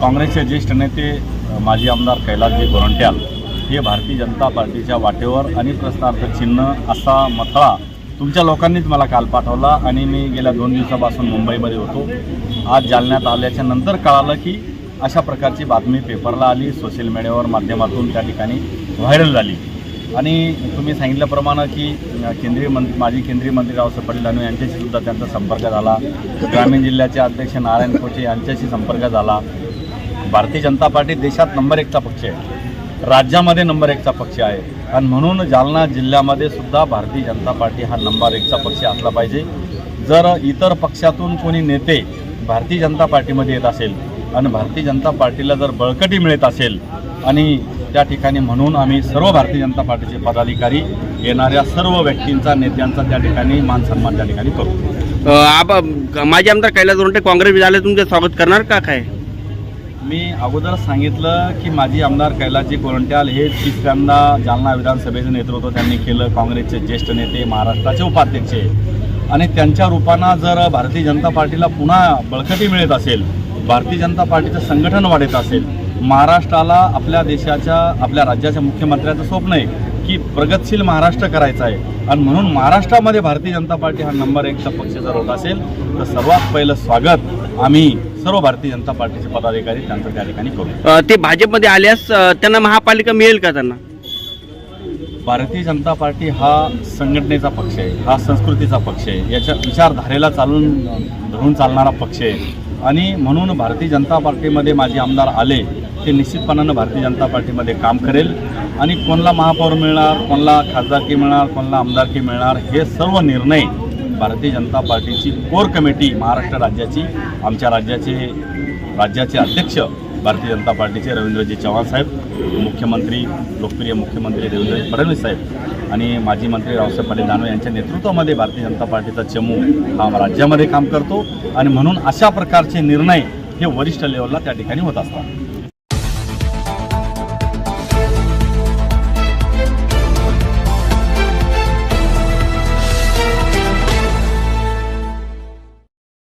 काँग्रेसचे ज्येष्ठ नेते माजी आमदार कैलासजी गोरंट्याल हे भारतीय जनता पार्टीच्या वाटेवर आणि प्रश्नार्थ चिन्ह असा मथळा तुमच्या लोकांनीच मला काल पाठवला आणि मी गेल्या दोन दिवसापासून मुंबईमध्ये होतो. आज जालन्यात आल्याच्यानंतर कळालं की अशा प्रकारची बातमी पेपरला आली सोशल मीडियावर माध्यमातून त्या ठिकाणी व्हायरल झाली. आणि तुम्ही सांगितल्याप्रमाणे की केंद्रीय मंत्री माजी केंद्रीय मंत्री रावसाहेब पाटील दानवे यांच्याशी सुद्धा त्यांचा संपर्क झाला. ग्रामीण जिल्ह्याचे अध्यक्ष नारायण कोचे यांच्याशी संपर्क झाला. भारतीय जनता पार्टी देशात नंबर एकचा पक्ष आहे. राज्यामध्ये नंबर एकचा पक्ष आहे. आणि म्हणून जालना जिल्ह्यामध्ये सुद्धा भारतीय जनता पार्टी हा नंबर एकचा पक्ष असला पाहिजे. जर इतर पक्षातून कोणी नेते भारतीय जनता पार्टीमध्ये येत असेल आणि भारतीय जनता पार्टीला जर बळकटी मिळत असेल आणि त्या ठिकाणी म्हणून आम्ही सर्व भारतीय जनता पार्टीचे पदाधिकारी येणाऱ्या सर्व व्यक्तींचा नेत्यांचा त्या ठिकाणी मान सन्मान त्या ठिकाणी करतो अ, आप माजी आमदार कैलास गोरंटे काँग्रेस झाले तुमचे स्वागत करणार का काय? मी अगोदर सांगितलं की माजी आमदार कैलासजी कोरंट्याल हे तिसऱ्यांदा जालना विधानसभेचं नेतृत्व त्यांनी केलं. काँग्रेसचे ज्येष्ठ नेते महाराष्ट्राचे उपाध्यक्ष. आणि त्यांच्या रूपानं जर भारतीय जनता पार्टीला पुन्हा बळकटी मिळत असेल भारतीय जनता पार्टीचं संघटन वाढत असेल महाराष्ट्राला आपल्या देशाच्या आपल्या राज्याच्या मुख्यमंत्र्याचं स्वप्न आहे की प्रगतशील महाराष्ट्र करायचा आहे. आणि म्हणून महाराष्ट्रामध्ये भारतीय जनता पार्टी हा नंबर एकचा पक्ष जर होत असेल तर सर्वात पहिलं स्वागत आम्ही सर्व भारतीय जनता पार्टीचे पदाधिकारी त्यांचं त्या ठिकाणी करू. ते भाजपमध्ये आल्यास त्यांना महापालिका मिळेल का त्यांना? भारतीय जनता पार्टी हा संघटनेचा पक्ष आहे हा संस्कृतीचा पक्ष आहे याच्या विचारधारेला चालून धरून चालणारा पक्ष आहे. आणि म्हणून भारतीय जनता पार्टीमध्ये माझे आमदार आले ते निश्चितपणानं भारतीय जनता पार्टीमध्ये काम करेल. आणि कोणाला महापौर मिळणार कोणाला खासदारकी मिळणार कोणाला आमदारकी मिळणार हे सर्व निर्णय भारतीय जनता पार्टीची कोर कमिटी महाराष्ट्र राज्याची आमच्या राज्याचे राज्याचे अध्यक्ष भारतीय जनता पार्टीचे रवींद्रजी चव्हाण साहेब मुख्यमंत्री लोकप्रिय मुख्यमंत्री देवेंद्रजी फडणवीस साहेब आणि माजी मंत्री रावसाहेब पाटील दानवे यांच्या नेतृत्वामध्ये भारतीय जनता पार्टीचा चमू हा राज्यामध्ये काम करतो. आणि म्हणून अशा प्रकारचे निर्णय हे वरिष्ठ लेवलला त्या ठिकाणी होत असतात.